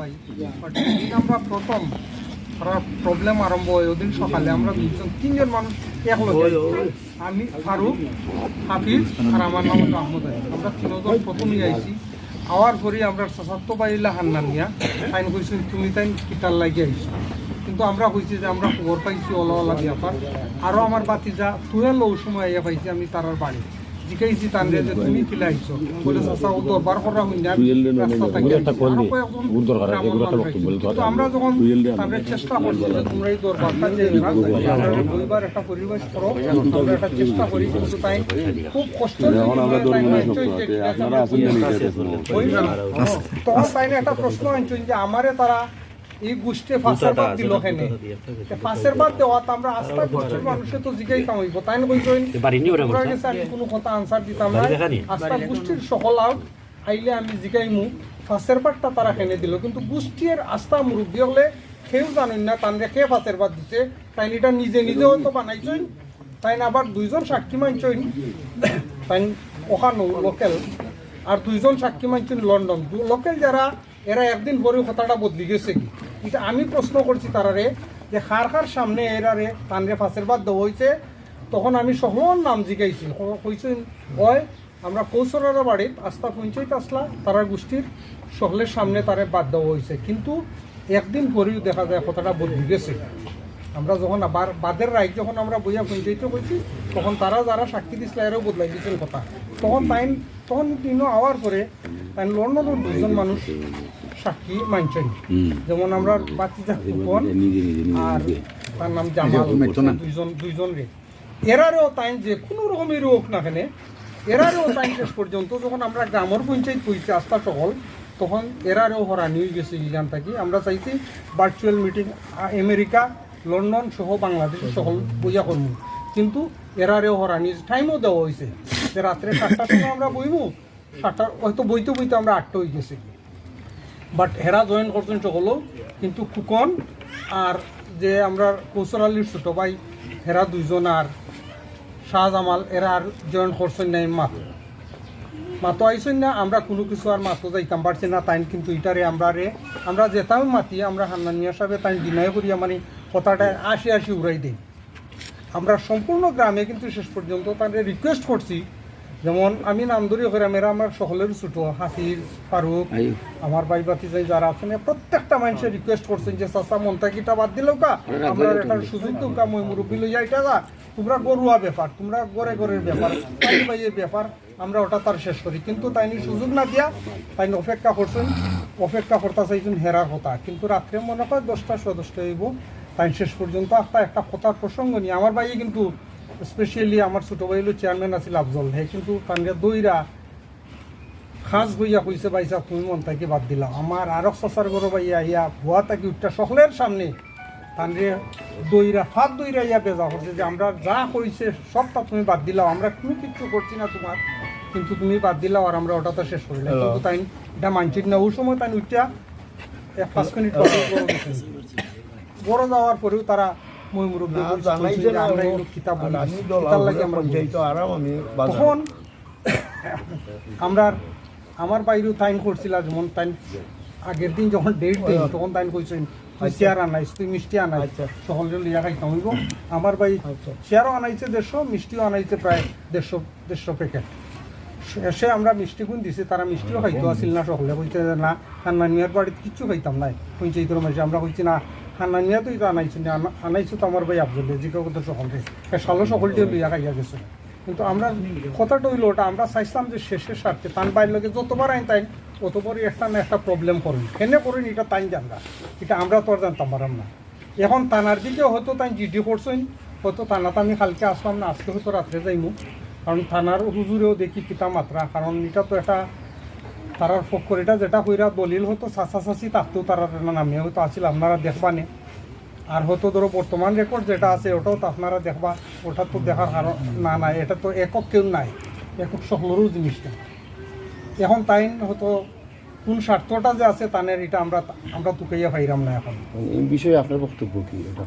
ভাই But আমরা প্রথম প্রবলেম আরম্ভ হয় ওদিন সকালে। আমরা দুজন তিনজন মানুষ একলগে। আমি ফারুক হাফিজ আর আমার নাম হলো আহমদ আলী। আমরা তিনজন প্রথমে আইছি। আওয়ার পরে আমরা সাসাত্ত বাইলা হান্নান নিয়া তাইন কইছি তুমি তাই কিতার লাগি আইছো। কিন্তু আমরা কইছি যে আমরা খবর পাইছি ওলা ওলা ব্যাপার আরও আমার বাতি যা তুয়ে লৌ সময় আইয়া পাইছি আমি তারার বাড়ি। জিকাইছি তানরে যে তুমি কিলা বলে চাচা ও দরবার করা হইন না রাস্তা থাকি একটা কল দে। ওর দরকার আছে, গ্রামের একটা বক্তব্য আইছে। বলতে আমরা যখন টুয়েল চেষ্টা করছি যে তোমরা এই দরবারটা যে দুইবার একটা পরিবেশ করো আমরা একটা চেষ্টা করি কিন্তু তাই খুব কষ্ট এখন আমরা দরবারে আপনারা আছেন না নিজে তখন তাই একটা প্রশ্ন আনছেন যে আমারে তারা এই গোষ্ঠী ফাঁসের বাদ দিল কেনে? ফাঁসের বাদ দেওয়া তো আমরা আস্থা গোষ্ঠীর মানুষে তো জিজ্ঞাই কামাইব তাই না ওরা গেছে আমি কোনো কথা আনসার দিতাম না? আস্থা গোষ্ঠীর সকল আউট। আইলে আমি জিগাইমু ফাঁসের বাদটা তারা কেনে দিল। কিন্তু গোষ্ঠীর আস্থা মুরব্বী হলে কেউ জানেন না তানরে কে ফাঁসের বাদ দিছে। তাই এটা নিজে নিজেও তো বানাইছেন। তাই না আবার দুইজন সাক্ষী মানছেন। তাই ওখানো লোকেল। আর দুইজন সাক্ষী মানছেন লন্ডন। লোকেল যারা এরা একদিন পরে কথাটা বদলি গেছে কি? এটা আমি প্রশ্ন করছি তারারে যে খার খার সামনে এরারে তানরে ফাঁসের বাদ দেওয়া হয়েছে তখন আমি সহন নাম জিগাইছি কইছেন হয় আমরা কৌশলের বাড়িত আস্থা পঞ্চায়েত আসলা, তারা গোষ্ঠীর সকলের সামনে তারে বাদ দেওয়া হয়েছে কিন্তু একদিন পরেও দেখা যায় কথাটা বদলি গেছে। আমরা যখন আবার, বাদের রায় যখন আমরা বইয়া পঞ্চায়েতে বলছি তখন তারা যারা সাক্ষী দিছিল, এরাও বদলাই দিয়েছেন কথা। তখন তাই তখন দিনও আওয়ার পরে তাই লন্ডনের দুজন মানুষ সাক্ষী মানছেন। যেমন আমরা বাচ্চা নিজে আর তার নাম জামাল দুইজন দুইজন রে। এরারও তাই যে কোনো রকমের হোক না কেন। এরারও তাই শেষ পর্যন্ত যখন আমরা গ্রামের পঞ্চায়েত কইছি আস্থা সকল তখন এরারও হরানি হয়ে গেছে ইগান থাকি। আমরা চাইছি ভার্চুয়াল মিটিং আমেরিকা লন্ডন সহ বাংলাদেশ সকল বইয়া করব কিন্তু এরারেও হরানি টাইমও দেওয়া হয়েছে যে রাত্রে সাতটার সময় আমরা বইবো সাতটা হয়তো বইতে বইতে আমরা আটটা হয়ে গেছি। বাট হেরা জয়েন করছেন সকলও, কিন্তু কুকন আর যে আমরা কৌশল আলীর ছোট ভাই, হেরা দুইজন আর শাহজামাল, এরা আর জয়েন করছেন নাই মাত্র। মাতো আইসেন না, আমরা কোনো কিছু আর মাতো যাইতাম পারছি না তাই কিন্তু ইটারে আমরা রে, আমরা যেতাম মাতি, আমরা হান্নানিয়া সাহেব তাই দিনায় করিয়া মানে কথাটা আসি আসি উড়াই দিই। আমরা সম্পূর্ণ গ্রামে কিন্তু শেষ পর্যন্ত তাদের রিকোয়েস্ট করছি যেমন আমি নামদুরি গ্রামের আমার সকলের ছোট হাফিজ ফারুক আমার ভাই বাতি যাই যারা আছেন প্রত্যেকটা মানুষের রিকোয়েস্ট করছেন যে চাচা মন্তাকিটা বাদ দিলেও কা? আমরা একটা সুযোগ দেও কা মই মুরব্বী লই যাইটা গা তোমরা গরুয়া ব্যাপার তোমরা গড়ে গড়ের ব্যাপার ভাই ভাইয়ের ব্যাপার আমরা ওটা তার শেষ করি। কিন্তু তাইনি সুযোগ না দিয়া তাই অপেক্ষা করছেন অপেক্ষা করতে চাইছেন হেরা কথা। কিন্তু রাত্রে মনে হয় দশটা সদস্য হইব তাই শেষ পর্যন্ত একটা একটা কথার প্রসঙ্গ নিয়ে। আমার ভাই কিন্তু স্পেশালি আমার ছোট ভাই হলো চেয়ারম্যান আছিল আফজল হে কিন্তু তানকে দইরা খাস গইয়া কইছে বাইসা তুমি মন তাকে বাদ দিলা। আমার আরক সসার গরো বাইয়া ইয়া ভুয়া তাকে উঠটা সকলের সামনে তানরে দইরা ফাঁদ দইরা ইয়া বেজা করছে যে আমরা যা কইছে সবটা তুমি বাদ দিলাও আমরা কোনো কিছু করছি না তোমার কিন্তু তুমি বাদ দিলাও আর আমরা ওটা তো শেষ করিলাম। কিন্তু তাই এটা মানছি না ওই সময় তাই উঠটা এক পাঁচ মিনিট। বড় যাওয়ার পরেও তারা মই আমরা আমরা বলি। তখন আমরা আমার বাইরেও টাইম করছিল যেমন টাইম আগের দিন যখন ডেট দিই তখন টাইম কইছেন তুই চেয়ার আনাইছ তুই মিষ্টি আনাইছ সকলে লিয়া খাইতাম হইব। আমার ভাই চেয়ারও আনাইছে দেড়শো মিষ্টিও আনাইছে প্রায় দেড়শো দেড়শো প্যাকেট সে আমরা মিষ্টি গুণ দিছি তারা মিষ্টিও খাইতো আসিল না সকলে কইছে না হান্নান মিয়ার বাড়িতে কিচ্ছু খাইতাম নাই। পঞ্চায়েতের মাঝে আমরা কইছি না হান্নান মিয়া তো এটা আনাইছি না আনাইছো তো আমার ভাই আফজলে জিজ্ঞা কথা সকলকে। সালো সকলটিও লইয়া খাইয়া গেছে। কিন্তু আমরা কথাটা হইল ওটা, আমরা চাইছিলাম যে শেষের স্বার্থে তান বাইর লগে যতবার আইন তাই অতবারই একটা না একটা প্রবলেম করুন। কেনে করুন, এটা তাই জানরা এটা আমরা তো আর জানতাম পারাম না। এখন তানার দিকে হয়তো তাই জিডি করছেন, হয়তো তানাতে আমি কালকে আসলাম না, আজকে হয়তো রাত্রে যাইমু। কারণ থানার হুজুরেও দেখি পিতা মাত্রা কারণ এটা তো একটা তারার ফকরিটা যেটা হইরা দলিল হতো চাচা চাচি তাকতেও তারার নামে হয়তো আসিল আপনারা দেখবানে। আর হয়তো ধরো বর্তমান রেকর্ড যেটা আছে, ওটাও তো আপনারা দেখবা, ওটা তো দেখার কারণ না নাই, এটা তো একক কেউ নাই, একক সকলেরও জিনিসটা। এখন তাই হয়তো কোন স্বার্থটা যে আছে তানের এটা আমরা আমরা তুকাইয়া পাইরাম না এখন। এই বিষয়ে আপনার বক্তব্য কি? এটা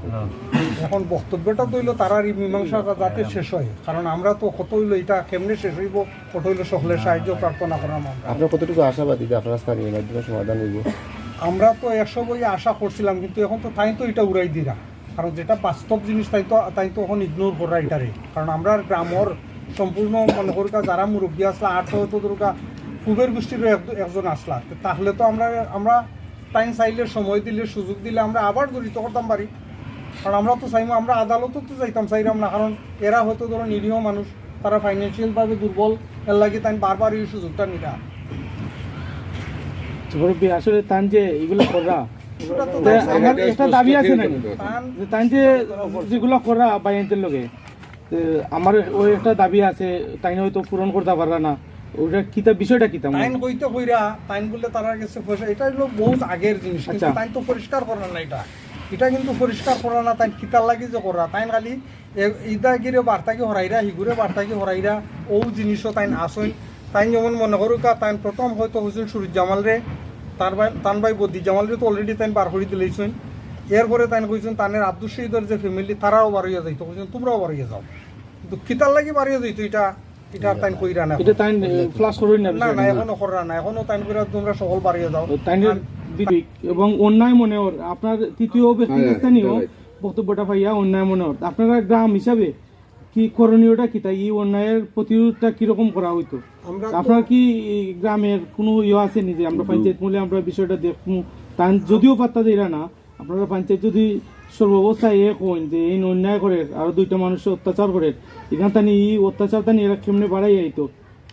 এখন বক্তব্যটা তো হইল তারার এই মীমাংসাটা যাতে শেষ হয়। কারণ আমরা তো কত হইল এটা কেমনে শেষ হইব? কত হইল সকলের সাহায্য প্রার্থনা করাম আমরা আপনার কতটুকু আশাবাদী যে আপনারা স্থানীয় মাধ্যমে সমাধান হইব? আমরা তো একশো বই আশা করছিলাম কিন্তু এখন তো তাই তো এটা উড়াই দিরা। কারণ যেটা বাস্তব জিনিস তাই তো তাই তো এখন ইগনোর করা এটারে। কারণ আমরা গ্রামর সম্পূর্ণ মনে করি যারা মুরব্বী আসলা আর তো তো দুর্গা কুবের গোষ্ঠীরও একজন আসলা। তাহলে তো আমরা আমরা টাইম চাইলে সময় দিলে সুযোগ দিলে আমরা আবার জড়িত করতাম পারি। কারণ আমরা তো চাইব আমরা আদালতও তো যাইতাম চাইলাম না। কারণ এরা হয়তো ধরো নিরীহ মানুষ তারা ফাইন্যান্সিয়ালভাবে দুর্বল এর লাগে তাই বারবার এই সুযোগটা নিরা। আসলে তান যে এগুলো করা আমার একটা দাবি আছে নাকি? তাই যে যেগুলো করা আমার ওই একটা দাবি আছে তাই হয়তো পূরণ করতে পারলা না। ওটা কিতা বিষয়টা কিতা টাইম কইতে কইরা টাইম বললে তারা গেছে এটা হলো বহুত আগের জিনিস কিন্তু আচ্ছা। টাইম তো পরিষ্কার করা না এটা। এটা কিন্তু পরিষ্কার করা না তাই কিতার লাগি যে করা। তাই খালি এ- ইদা গিরে বার্তাকে হরাইরা হিগুরে বার্তাকে হরাইরা ও জিনিসও তাই আসই। তাই যেমন মনে করুকা তাই প্রথম হয়তো হয়েছিল সুরজ জামাল রে তার ভাই তান ভাই বদ্দি জামাল রে তো অলরেডি তাই বার করে দিলেইছেন। এরপরে তাই কইছেন তানের আব্দুল শহীদের যে ফ্যামিলি তারাও বাড়িয়ে যাইতো। কইছেন তোমরাও বাড়িয়ে যাও। কিন্তু কিতার লাগি বাড়িয়ে যাইতো এটা। এটা আর কইরা না এটা তাই ফ্লাশ করুন না না না এখনও করা না এখনও তাই করে তোমরা সকল বাড়িয়ে যাও। বিবেক এবং অন্যায় মনে ওর। আপনার তৃতীয় ব্যক্তি হ্যাঁ, স্থানীয় বক্তব্যটা পাইয়া অন্যায় মনে ওর। আপনারা গ্রাম হিসাবে কি করণীয়টা কি? তাই এই অন্যায়ের প্রতিরোধটা কীরকম করা হইতো? আমরা আপনার কি গ্রামের কোনো ইয়ে আছে নি যে আমরা পঞ্চায়েত মূলে আমরা বিষয়টা দেখব যদিও পাত্তা দিরা না আপনারা পঞ্চায়েত যদি সর্বাবস্থায় এ কইন যে এই অন্যায় করে আরও দুইটা মানুষের অত্যাচার করে। এখান তানি এই অত্যাচার তানি এরা কেমনে বাড়াই আইতো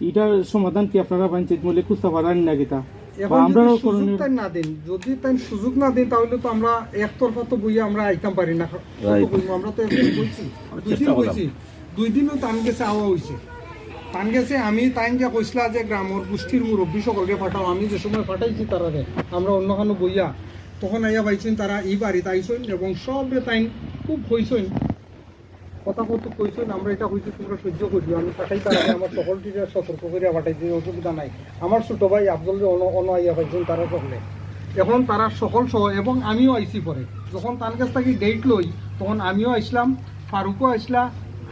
এটার সমাধান কি আপনারা পঞ্চায়েত মূলে খুঁজতে পারেন না কিতা আমরাও করণীয় না দেন যদি তাই সুযোগ না দেন তাহলে তো আমরা একতরফা তো বইয়ে আমরা আইতাম পারি না। আমরা তো বইছি। দুই দিন বইছি। দুই দিনও টান গেছে আওয়া হয়েছে টান গেছে আমি টাইম যা কইসলা যে গ্রামের গোষ্ঠীর মুরব্বী সকলকে পাঠাও। আমি যে সময় পাঠাইছি তারা আমরা অন্য কোনো বইয়া তখন আইয়া পাইছেন তারা এই বাড়িতে আইসেন এবং সবে টাইম খুব হইছেন। কথা কত কইছেন, আমরা এটা হইছে, তোমরা সহ্য করবি আমি পাঠাই তার আমার সকল টিচার সতর্ক করে পাঠাইছি অসুবিধা নাই। আমার ছোট ভাই আফজল অন অন আইয়া পাইছেন, তারা সকলে। এখন তারা সকল সহ এবং আমিও আইছি পরে। যখন তার কাছ থেকে ডেট লই, তখন আমিও আইসলাম, ফারুকও আইসলা,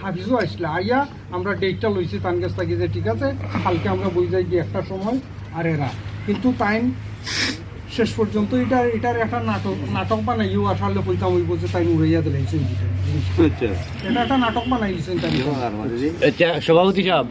হাফিজও আইসলা। আইয়া আমরা ডেটটা লইছি তার কাছ থেকে যে ঠিক আছে, কালকে আমরা বই যাই একটা সময় আর এরা। কিন্তু টাইম শেষ পর্যন্ত এটা এটার একটা নাটক নাটক বানাইও আসলে কইতাম ওই বসে তাই উড়াইয়া দিলাইছে এটা একটা নাটক বানাইছেন তাই। আচ্ছা সভাপতি সাহেব